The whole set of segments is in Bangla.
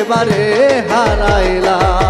একেবারে হারাইলাম।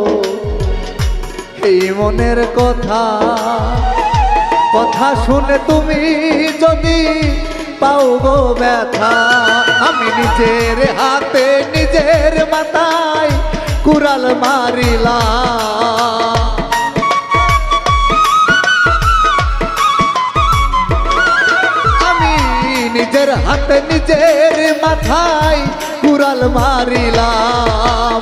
এই মনের কথা। কথা শুনে তুমি যদি পাও গো ব্যথা, আমি নিজের হাতে নিজের মাথায় কুড়াল মারিলাম। আমি নিজের হাতে নিজের মাথায় কুড়াল মারিলাম।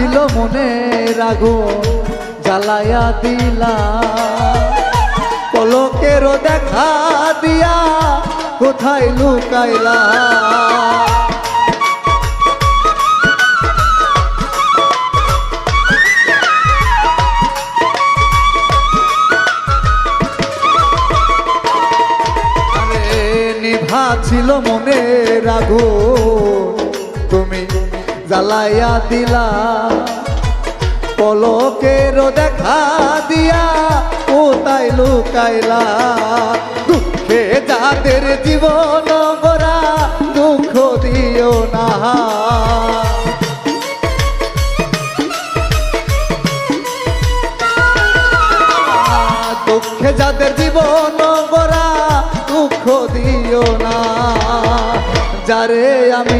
ছিল মনে আগুন জ্বালায়া দিলা। পলকেরও দেখা দিয়া কোথায় লুকাইলা। ছিল মনে তুমি জ্বালাইয়া দিলা পলকের দেখা দিয়া কোথায় লুকাইলা। দুঃখে যাদের জীবন গোরা দুঃখ দিও না। দুঃখে যাদের জীবন গোরা দুঃখ দিও না। যারে আমি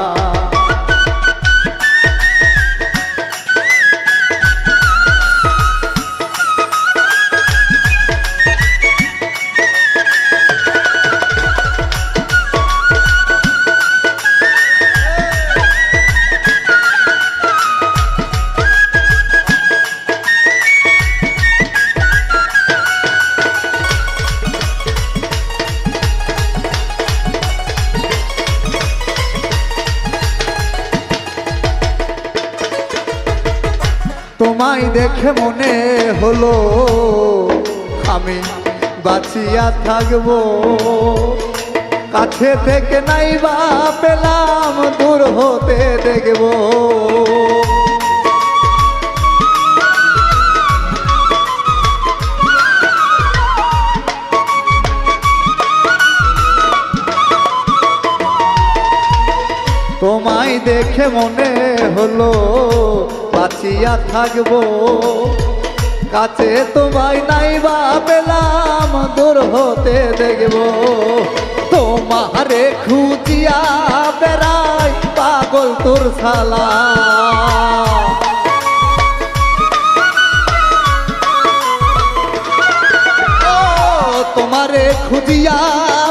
তোমায় দেখে মনে হলো, আমি বাঁচিয়া থাকব। কাছে থেকে নাই বা পেলাম, দূর হতে দেখব। তোমায় দেখে মনে হলো বাঁচিয়া থাকব। কাছে তোমায় নাই বা পেলাম, দূর হতে দেখব। তোমারে খুঁজিয়া বেড়াই পাগল তোর সালা তোমারে খুঁজিয়া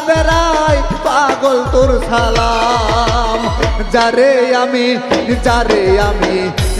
বেড়াই পাগল তোর সালাম যারে আমি যারে আমি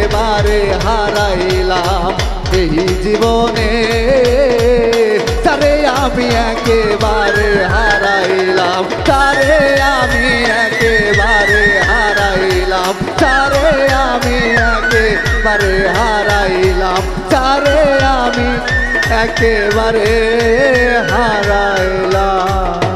একেবারে হারাইলাম এই জীবনে। যারে আমি একেবারে হারাইলাম, তারে আমি একেবারে হারাইলাম, তারে আমি একেবারে হারাইলাম, তারে আমি একেবারে হারাইলাম।